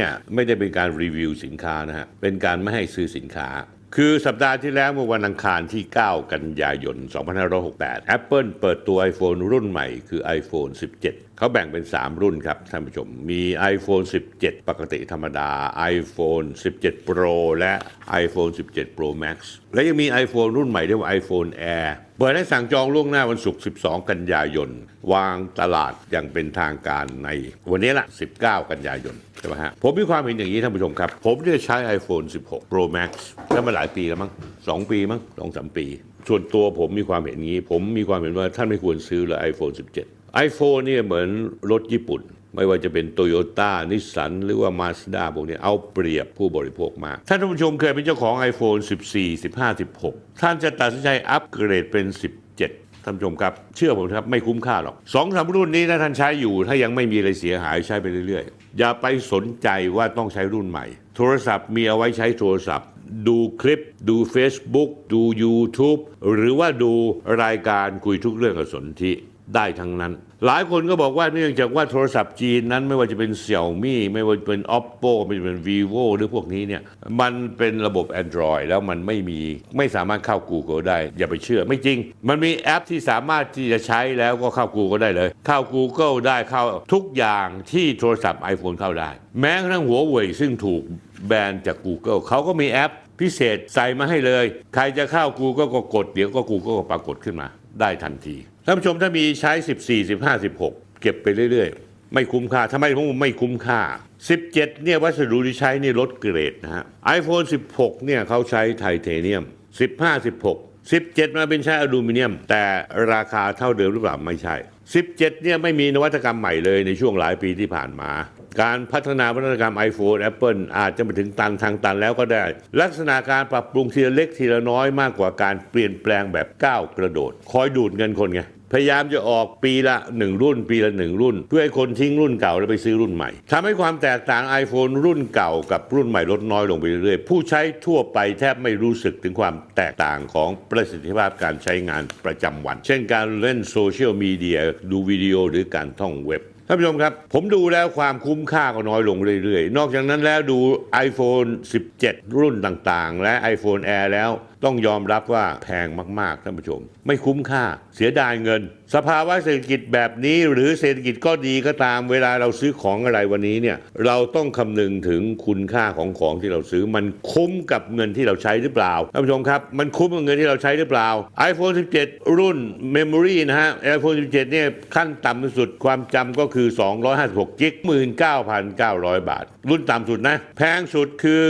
เนี่ยไม่ได้เป็นการรีวิวสินค้านะฮะ เป็นการไม่ให้ซื้อสินค้า คือสัปดาห์ที่แล้วเมื่อวันอังคารที่ 9 กันยายน 2568 Apple เปิดตัว iPhone รุ่นใหม่คือ iPhone 17 เขาแบ่งเป็น 3 รุ่นครับท่านผู้ชม มี iPhone 17 ปกติธรรมดา iPhone 17 Pro และ iPhone 17 Pro Max และยังมี iPhone รุ่นใหม่เรียกว่า iPhone Air เปิดให้สั่งจองล่วงหน้าวันศุกร์ 12 กันยายน วางตลาดอย่างเป็นทางการในวันนี้ละ 19 กันยายนใช่ไหมฮะ ผมมีความเห็นอย่างนี้ท่านผู้ชมครับ ผมเนี่ยใช้ iPhone 16 Pro Max ได้มาหลายปีแล้วมั้ง 2 ปีมั้ง 2 3 ปี ส่วนตัวผมมีความเห็นอย่างนี้ ผมมีความเห็นว่าท่านไม่ควรซื้อเลย iPhone 17 iPhone เนี่ยเหมือนรถญี่ปุ่น ไม่ว่าจะเป็นโตโยต้านิสสันหรือว่ามาสด้าพวกนี้เอาเปรียบผู้บริโภคมาก ท่านผู้ชมเคยเป็นเจ้าของ iPhone 14 15 16 ท่านจะตัดสินใจอัปเกรดเป็น 17 ท่านผู้ชมครับ เชื่อผมครับไม่คุ้มค่าหรอกสองสามรุ่นนี้ถ้าท่านใช้อยู่ ถ้ายังไม่มีอะไรเสียหายใช้ไปเรื่อยๆ อย่าไปสนใจว่าต้องใช้รุ่นใหม่ โทรศัพท์มีเอาไว้ใช้โทรศัพท์ดูคลิปดู Facebook ดู YouTube หรือว่าดูรายการคุยทุกเรื่องกับสนธิ ได้ทั้งนั้น หลายคนก็บอกว่าเนื่องจากว่าโทรศัพท์จีนนั้นไม่ว่าจะเป็น Xiaomi ไม่ว่าจะเป็น Oppo ไม่ว่าจะเป็น vivo หรือพวกนี้เนี่ยมันเป็นระบบ Android แล้วมันไม่มีไม่สามารถเข้า Google ได้ อย่าไปเชื่อไม่จริง มันมีแอปที่สามารถที่จะใช้แล้วก็เข้า Google ได้เลย เข้า Google ได้เข้าทุกอย่างที่โทรศัพท์ iPhone เข้าได้ แม้กระทั่งหัวเว่ยซึ่งถูกแบนจาก Google เขาก็มีแอปพิเศษใส่มาให้เลย ใครจะเข้า Google ก็กดเดี๋ยวก็ Google ก็ปรากฏขึ้นมา ได้ทันทีท่านผู้ชมถ้ามีใช้ 14 15 16 เก็บไปเรื่อยๆ ไม่คุ้มค่าทำไมผมไม่คุ้มค่า 17 เนี่ยวัสดุที่ใช้นี่ลดเกรดนะฮะ iPhone 16 เนี่ยเขาใช้ไทเทเนียม 15 16 17 มาเป็นใช้อลูมิเนียม แต่ราคาเท่าเดิมหรือเปล่าไม่ใช่ 17 เนี่ยไม่มีนวัตกรรมใหม่เลยในช่วงหลายปีที่ผ่านมา การพัฒนาวัฒนกรรม iPhone Apple อาจจะไปถึงตันทางตันแล้วก็ได้ ลักษณะการปรับปรุงทีละเล็กทีละน้อยมากกว่าการเปลี่ยนแปลงแบบก้าวกระโดด คอยดูดเงินคนไงพยายามจะออกปีละหนึ่งรุ่น ปีละหนึ่งรุ่น เพื่อให้คนทิ้งรุ่นเก่าแล้วไปซื้อรุ่นใหม่ทำให้ความแตกต่าง iPhone รุ่นเก่ากับรุ่นใหม่ลดน้อยลงไปเรื่อยๆ ผู้ใช้ทั่วไปแทบไม่รู้สึกถึงความแตกต่างของประสิทธิภาพการใช้งานประจำวัน เช่นการเล่นโซเชียลมีเดียดูวิดีโอหรือการท่องเว็บ ท่านผู้ชมครับ ผมดูแล้วความคุ้มค่าก็น้อยลงเรื่อยๆ นอกจากนั้นแล้วดู iPhone 17 รุ่นต่างๆ และ iPhone Air แล้ว ต้องยอมรับว่าแพงมาก ๆ ท่านผู้ชม ไม่คุ้มค่าเสียดายเงิน สภาวะเศรษฐกิจแบบนี้ หรือเศรษฐกิจก็ดีก็ตามเวลาเราซื้อของอะไรวันนี้เนี่ยเราต้องคำนึงถึงคุณค่าของของที่เราซื้อ มันคุ้มกับเงินที่เราใช้หรือเปล่าท่านผู้ชมครับ มันคุ้มกับเงินที่เราใช้หรือเปล่า iPhone 17 รุ่น Memory นะฮะ iPhone 17เนี่ยขั้นต่ำสุดความจำก็คือ 256กิก19,900 บาท รุ่นต่ำสุดนะแพงสุดคือ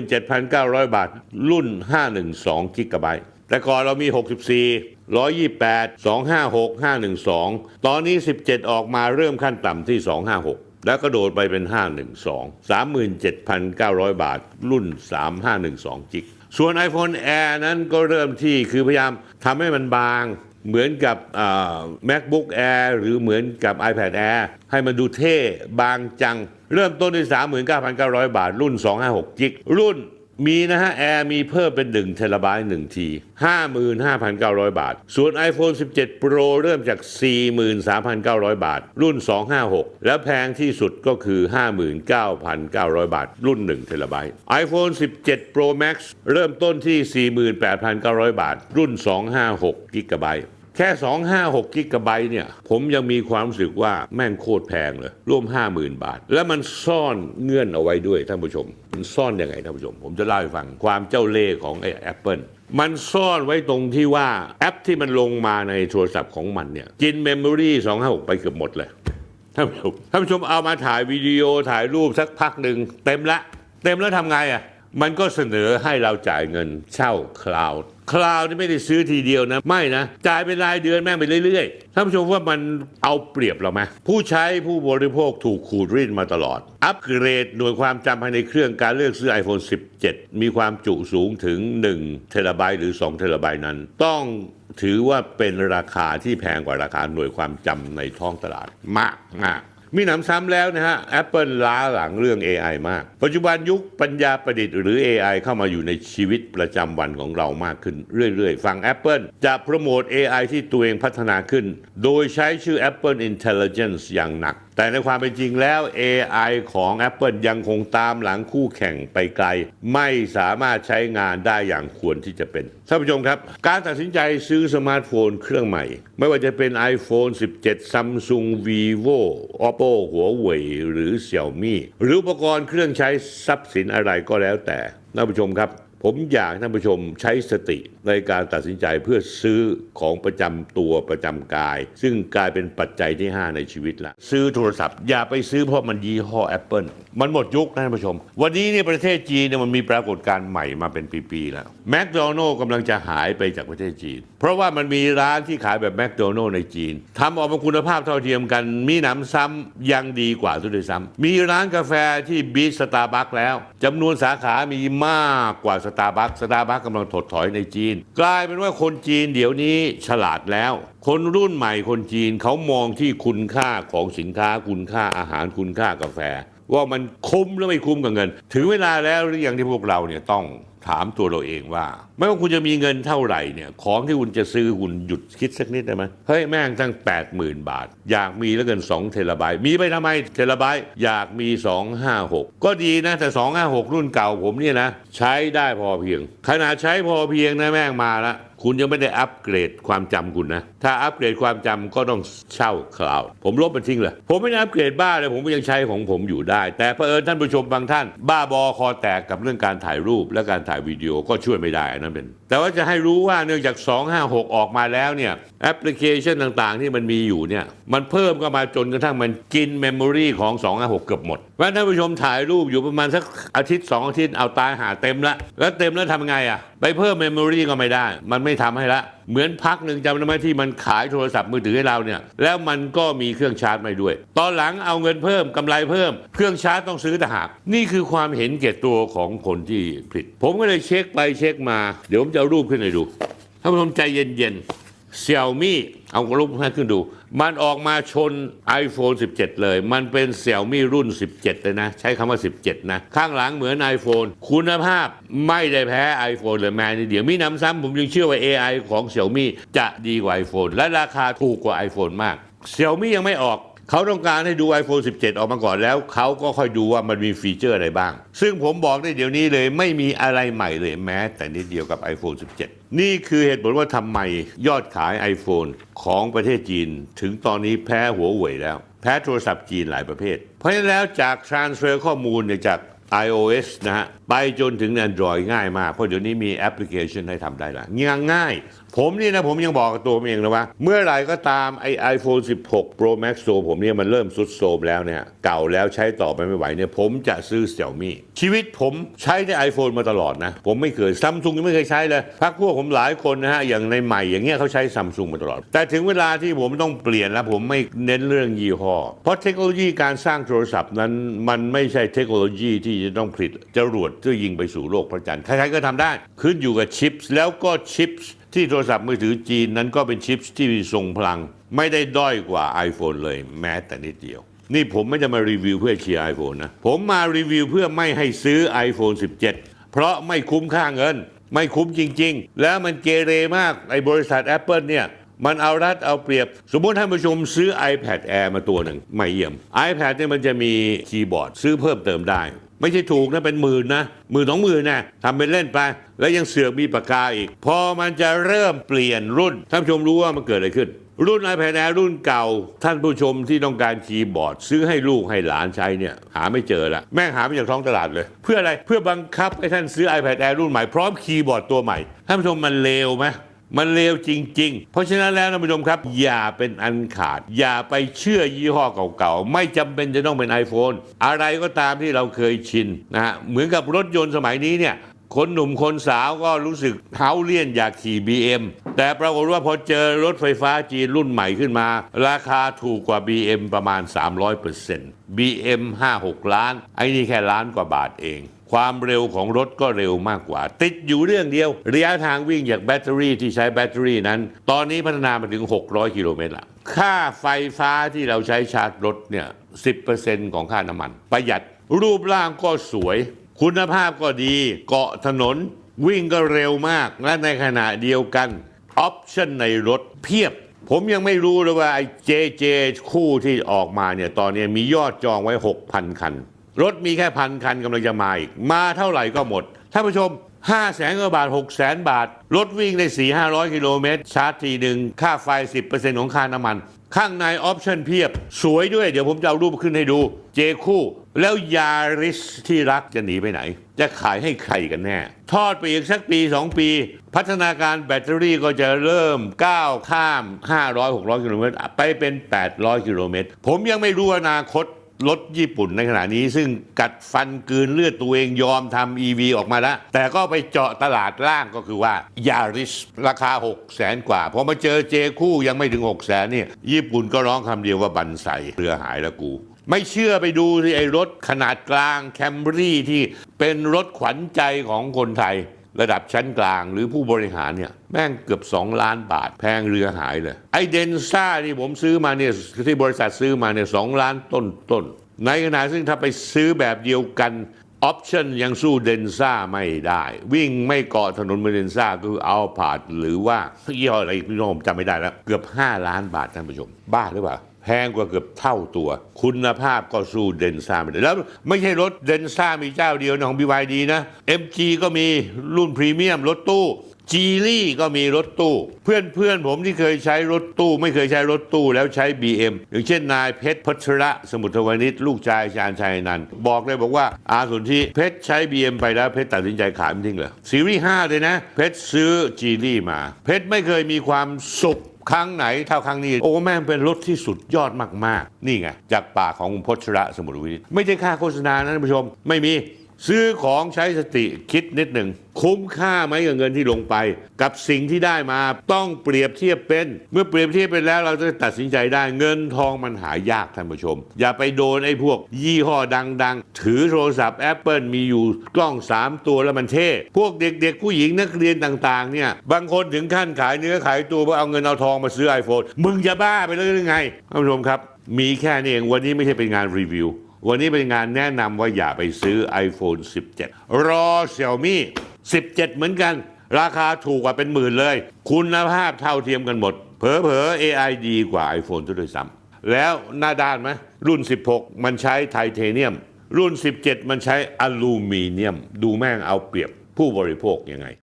37,900 บาท รุ่น512กิกะไบต์แต่ก่อนเรามี 64 128 256 512 ตอนนี้ 17 ออกมาเริ่มขั้นต่ำที่ 256 แล้วก็โดดไปเป็น 512 37,900 บาท รุ่น 3512กิก ส่วน iPhone Air นั้นก็เริ่มที่คือพยายามทำให้มันบาง เหมือนกับ MacBook Air หรือเหมือนกับ iPad Air ให้มันดูเท่บางจัง เริ่มต้นที่ 39,900 บาท รุ่น 256กิก รุ่น มีนะฮะ Air มีเพิ่มเป็น1เทราไบต์1ที 55,900 บาท ส่วน iPhone 17 Pro เริ่มจาก 43,900 บาท รุ่น 256 แล้วแพงที่สุดก็คือ 59,900 บาท รุ่น 1 เทราไบต์ iPhone 17 Pro Max เริ่มต้นที่ 48,900 บาท รุ่น 256 กิกะไบต์ แค่ 256 กิกะไบต์เนี่ย ผมยังมีความรู้สึกว่าแม่งโคตรแพงเลย ร่วม 50,000 บาท แล้วมันซ่อนเงื่อนเอาไว้ด้วยท่านผู้ชม มันซ่อนยังไงท่านผู้ชม ผมจะเล่าให้ฟังความเจ้าเล่ห์ของไอ้ Apple มันซ่อนไว้ตรงที่ว่าแอปที่มันลงมาในโทรศัพท์ของมันเนี่ย กินเมมโมรี่256 ไปเกือบหมดเลยท่านผู้ชมท่านผู้ชมเอามาถ่ายวิดีโอถ่ายรูปสักพักหนึ่งเต็มละ เต็มแล้วทำไงอะมันก็เสนอให้เราจ่ายเงินเช่าคลาวด์ คลาวนี่ไม่ได้ซื้อทีเดียวนะ ไม่นะ จ่ายเป็นรายเดือนแม่งไปเรื่อยๆท่านผู้ชมว่ามันเอาเปรียบเราไหมผู้ใช้ผู้บริโภคถูกขูดรีดมาตลอด อัปเกรดหน่วยความจำภายในเครื่องการเลือกซื้อ iPhone 17 มีความจุสูงถึง 1 เทราไบต์หรือ 2 เทราไบต์นั้น ต้องถือว่าเป็นราคาที่แพงกว่าราคาหน่วยความจำในท้องตลาดมากมาก มีหนำซ้ำแล้วนะฮะ Apple ล้าหลังเรื่อง AI มาก ปัจจุบันยุคปัญญาประดิษฐ์หรือ AI เข้ามาอยู่ในชีวิตประจำวันของเรามากขึ้นเรื่อยๆ ฝั่ง Apple จะโปรโมท AI ที่ตัวเองพัฒนาขึ้น โดยใช้ชื่อ Apple Intelligence อย่างหนัก แต่ในความเป็นจริงแล้ว AI ของ Apple ยังคงตามหลังคู่แข่งไปไกล ไม่สามารถใช้งานได้อย่างควรที่จะเป็นท่านผู้ชมครับ การตัดสินใจซื้อสมาร์ทโฟนเครื่องใหม่ ไม่ว่าจะเป็น iPhone 17 Samsung Vivo Oppo หัวเว่ยหรือ Xiaomi หรืออุปกรณ์เครื่องใช้ทรัพย์สินอะไรก็แล้วแต่ท่านผู้ชมครับ ผมอยากท่านผู้ชมใช้สติ ในการตัดสินใจเพื่อซื้อของประจำตัวประจำกาย ซึ่งกลายเป็นปัจจัยที่ 5 ในชีวิตละซื้อโทรศัพท์ อย่าไปซื้อเพราะมันยี่ห้อ Apple มันหมดยุคนะท่านผู้ชม วันนี้เนี่ยประเทศจีนเนี่ยมันมีปรากฏการณ์ใหม่มาเป็นปีๆแล้วแมคโดนัลล์กำลังจะหายไปจากประเทศจีน เพราะว่ามันมีร้านที่ขายแบบแมคโดนัลล์ในจีนทำออกมาคุณภาพเท่าเทียมกันมีหนำซ้ำยังดีกว่าทุกด้วยซ้ำมีร้านกาแฟที่บีสตาร์บัคแล้วจำนวนสาขามีมากกว่าสตาร์บัคสตาร์บัคกำลังถดถอยในจีนกลายเป็นว่าคนจีนเดี๋ยวนี้ฉลาดแล้ว คนรุ่นใหม่คนจีนเขามองที่คุณค่าของสินค้าคุณค่าอาหารคุณค่ากาแฟ ว่ามันคุ้มหรือไม่คุ้มกับเงิน ถึงเวลาแล้วหรือยังที่พวกเราเนี่ยต้อง ถามตัวเราเองว่า ไม่ว่าคุณจะมีเงินเท่าไหร่เนี่ยของที่คุณจะซื้อคุณหยุดคิดสักนิดได้ไหมเฮ้ยแม่งตั้ง 80,000 บาท อยากมีแล้วเกิน2เทราไบต์มีไปทำไมเทราไบต์อยากมี 256 ก็ดีนะแต่ 256 รุ่นเก่าผมเนี่ยนะ ใช้ได้พอเพียง ขนาดใช้พอเพียงนะแม่งมาละ คุณยังไม่ได้อัปเกรดความจำคุณนะ ถ้าอัปเกรดความจำก็ต้องเช่าคลาวด์ผมลบมันทิ้งเลย ผมไม่ได้อัปเกรดบ้าเลย ผมก็ยังใช้ของผมอยู่ได้ แต่เผอิญท่านผู้ชมบางท่าน บ้าบอคอแตกกับเรื่องการถ่ายรูปและการถ่ายวิดีโอก็ช่วยไม่ได้นนั่นเป็น แต่ว่าจะให้รู้ว่าเนื่องจาก 256 ออกมาแล้วเนี่ยแอปพลิเคชันต่างๆ ที่มันมีอยู่เนี่ย มันเพิ่มเข้ามาจนกระทั่งมันกินเมมโมรีของ256เกือบหมดว่าท่านผู้ชมถ่ายรูปอยู่ประมาณสักอาทิตย์สองอาทิตย์เอาตายหาเต็มละ แล้วเต็มแล้วทำไงอะ ไปเพิ่มเมมโมรีก็ไม่ได้ มันไม่ทำให้ละ เหมือนพักหนึ่งจำได้ไหมที่มันขายโทรศัพท์มือถือให้เราเนี่ย แล้วมันก็มีเครื่องชาร์จไม่ด้วย ตอนหลังเอาเงินเพิ่มกำไรเพิ่ม เครื่องชาร์จต้องซื้อต่างหากนี่คือความเห็นแก่ตัวของคนที่ผลิต ผมก็เลยเช็คไปเช็คมา เดี๋ยวผมจะเอารูปขึ้นให้ดูท่านผู้ชมใจเย็นๆ เซี่ยมี่เอารูปให้ขึ้นดู มันออกมาชน iPhone 17 เลย มันเป็นเซี่ยมี่รุ่น 17 เลยนะ ใช้คำว่า 17 นะ ข้างหลังเหมือน iPhone คุณภาพไม่ได้แพ้ iPhone เลยแม้นิดเดียวมีน้ำซ้ำผมยังเชื่อว่า AI ของ Xiaomi จะดีกว่า iPhone และราคาถูกกว่า iPhone มาก Xiaomi ยังไม่ออก เขาต้องการให้ดู iPhone 17 ออกมาก่อนแล้ว เขาก็ค่อยดูว่ามันมีฟีเจอร์อะไรบ้าง ซึ่งผมบอกได้เดี๋ยวนี้เลยไม่มีอะไรใหม่เลยแม้ แต่นิดเดียวกับ iPhone 17 นี่คือเหตุผลว่าทำไมยอดขาย iPhone ของประเทศจีน ถึงตอนนี้แพ้หัวเว่ยแล้ว แพ้โทรศัพท์จีนหลายประเภท เพราะฉะนั้นแล้วจาก transfer ข้อมูลจาก iOS นะฮะ ไปจนถึง Android ง่ายมาก เพราะเดี๋ยวนี้มีแอปพลิเคชันให้ทำได้ละง่ายง่าย ผมนี่นะผมยังบอกกับตัวผมเองนะว่า เมื่อไหร่ก็ตามไอไอโฟน16 Pro Max ตัวผมเนี่ยมันเริ่มสุดโทมแล้วเนี่ย เก่าแล้วใช้ต่อไปไม่ไหวเนี่ย ผมจะซื้อ Xiaomi ชีวิตผมใช้ใน iPhone มาตลอดนะ ผมไม่เคยซัมซุงยังไม่เคยใช้เลยพักพวกผมหลายคนนะฮะ อย่างในใหม่อย่างเงี้ยเขาใช้ซัมซุงมาตลอด แต่ถึงเวลาที่ผมต้องเปลี่ยนแล้วผมไม่เน้นเรื่องยี่ห้อเพราะเทคโนโลยีการสร้างโทรศัพท์นั้นมันไม่ใช่เทคโนโลยีที่จะต้องผลิตจรวดเพื่อยิงไปสู่โลกพระจันทร์ใครๆก็ทำได้ ขึ้นอยู่กับชิปส์แล้วก็ชิปส์ที่โทรศัพท์มือถือจีนนั้นก็เป็นชิปส์ที่มีทรงพลัง ไม่ได้ด้อยกว่า iPhone เลยแม้แต่นิดเดียว นี่ผมไม่จะมารีวิวเพื่อเชียร์ iPhone นะ ผมมารีวิวเพื่อไม่ให้ซื้อ iPhone 17 เพราะไม่คุ้มค่าเงิน ไม่คุ้มจริง ๆ แล้วมันเกเรมากไอ้บริษัท Apple เนี่ยมันเอารัดเอาเปรียบ สมมติท่านผู้ชมซื้อ iPad Air มาตัวหนึ่งไม่เยี่ยม iPad เนี่ยมันจะมีคีย์บอร์ดซื้อเพิ่มเติมได้ ไม่ใช่ถูกนะเป็นหมื่นนะหมื่นสองหมื่นนะทำเป็นเล่นไป แล้วยังเสือกมีปากกาอีก พอมันจะเริ่มเปลี่ยนรุ่นท่านผู้ชมรู้ว่ามันเกิดอะไรขึ้น รุ่น iPad Air รุ่นเก่า ท่านผู้ชมที่ต้องการคีย์บอร์ด ซื้อให้ลูกให้หลานใช้เนี่ยหาไม่เจอละแม่งหาไม่จากท้องตลาดเลย เพื่ออะไรเพื่อบังคับให้ท่านซื้อ iPad Air รุ่นใหม่พร้อมคีย์บอร์ดตัวใหม่ท่านผู้ชมมันเลวไหม มันเลวจริง ๆ เพราะฉะนั้นแล้วท่านผู้ชมครับ อย่าเป็นอันขาด อย่าไปเชื่อยี่ห้อเก่าๆ ไม่จำเป็นจะต้องเป็น iPhone อะไรก็ตามที่เราเคยชินนะฮะเหมือนกับรถยนต์สมัยนี้เนี่ยคนหนุ่มคนสาวก็รู้สึกเฮาเลียนอยากขี่ BM แต่ปรากฏว่าพอเจอรถไฟฟ้าจีนรุ่นใหม่ขึ้นมา ราคาถูกกว่า BM ประมาณ 300% BM 5-6 ล้าน ไอ้นี่แค่ล้านกว่าบาทเอง ความเร็วของรถก็เร็วมากกว่า ติดอยู่เรื่องเดียว ระยะทางวิ่งจากแบตเตอรี่ที่ใช้แบตเตอรี่นั้น ตอนนี้พัฒนามาถึง 600 กิโลเมตรละค่าไฟฟ้าที่เราใช้ชาร์จรถเนี่ย10%ของค่าน้ำมัน ประหยัดรูปร่างก็สวย คุณภาพก็ดี เกาะถนน วิ่งก็เร็วมาก และในขณะเดียวกันออปชั่นในรถเพียบผมยังไม่รู้เลยว่าไอ้เจเจคู่ที่ออกมาเนี่ยตอนนี้มียอดจองไว้ 6,000 คัน รถมีแค่พันคันกำลังจะมาอีก มาเท่าไหร่ก็หมดท่านผู้ชม5แสนกว่าบาท6แสนบาท รถวิ่งได้ 4 500 กิโลเมตร ชาร์จทีหนึ่งค่าไฟ 10%ของค่าน้ำมัน ข้างในออปชั่นเพียบ สวยด้วยเดี๋ยวผมจะเอารูปขึ้นให้ดู เจคู่ แล้วยาริสที่รักจะหนีไปไหน จะขายให้ใครกันแน่ ทอดไปอีกสักปี 2 ปี พัฒนาการแบตเตอรี่ก็จะเริ่มก้าวข้าม 500-600 กิโลเมตรไปเป็น 800 กิโลเมตร ผมยังไม่รู้อนาคต รถญี่ปุ่นในขณะนี้ซึ่งกัดฟันกืนเลือดตัวเองยอมทำ EV ออกมาแล้ว แต่ก็ไปเจาะตลาดล่างก็คือว่ายาริสราคา 6 0แสนกว่าพอมาเจอเจคู่ยังไม่ถึง 6 0แสนเนี่ยญี่ปุ่นก็ร้องคำเดียวว่าบันใสเรือหายแล้วกู ไม่เชื่อไปดูสิไอ้รถขนาดกลางแคมรี่ที่เป็นรถขวัญใจของคนไทย ระดับชั้นกลางหรือผู้บริหารเนี่ยแม่งเกือบ 2 ล้านบาท แพงเรือหายเลย ไอเดนซ่าที่ผมซื้อมาเนี่ยที่บริษัทซื้อมาเนี่ยสล้านต้นต้นๆในขณะซึ่งถ้าไปซื้อแบบเดียวกันออปชั่นยังสู้เดนซ่าไม่ได้ วิ่งไม่เกาะถนนเดนซ่าคือเอาผาดหรือว่ายี่ห้ออะไรพี่น้องผมจำไม่ได้แล้ว เกือบ 5 ล้านบาทท่านผู้ชม บ้าหรือเปล่า แพงกว่าเกือบเท่าตัว คุณภาพก็สู้เดนซ่าไม่ได้ แล้วไม่ใช่รถเดนซ่ามีเจ้าเดียวนะของ BYD นะ MG ก็มีรุ่นพรีเมียมรถตู้จีลี่ก็มีรถตู้ เพื่อนเพื่อนผมที่เคยใช้รถตู้ ไม่เคยใช้รถตู้แล้วใช้ BM อย่างเช่นนายเพชรพัชระสมุทรวณิชลูกชายชาญชัยนันบอกเลยบอกว่าอาสุนที่เพชรใช้ BM ไปแล้วเพชรตัดสินใจขายมันทิ้งเลยซีรีส์5เลยนะ เพชรซื้อจีลี่มา เพชรไม่เคยมีความสุข ครั้งไหนเท่าครั้งนี้ โอ้แม่งเป็นรถที่สุดยอดมากๆ นี่ไง จากปากของคุณพชระสมุทรวินิตไม่ใช่ค่าโฆษณานะท่านผู้ชมไม่มี ซื้อของใช้สติคิดนิดหนึ่ง คุ้มค่าไหมกับเงินที่ลงไป กับสิ่งที่ได้มาต้องเปรียบเทียบเป็น เมื่อเปรียบเทียบไปแล้วเราจะตัดสินใจได้เงินทองมันหายากท่านผู้ชม อย่าไปโดนไอ้พวก ยี่ห้อดังๆ ถือโทรศัพท์ Apple มีอยู่กล้อง 3 ตัวแล้วมันเท่ พวกเด็กๆ ผู้หญิงนักเรียนต่างๆเนี่ยบางคนถึงขั้นขายเนื้อขายตัวเพื่อเอาเงินเอาทองมาซื้อ iPhone มึงจะบ้าไปเลยหรือไงท่านผู้ชมครับ มีแค่นี้เองวันนี้ไม่ใช่เป็นงานรีวิว วันนี้เป็นงานแนะนำว่าอย่าไปซื้อ iPhone 17 รอ Xiaomi 17 เหมือนกัน ราคาถูกกว่าเป็นหมื่นเลย คุณภาพเท่าเทียมกันหมด เผลอๆ AI ดีกว่า iPhone ซะด้วยซ้ำแล้วหน้าด้านไหมรุ่น 16 มันใช้ไทเทเนียม รุ่น 17 มันใช้อลูมิเนียม ดูแม่งเอาเปรียบผู้บริโภคยังไง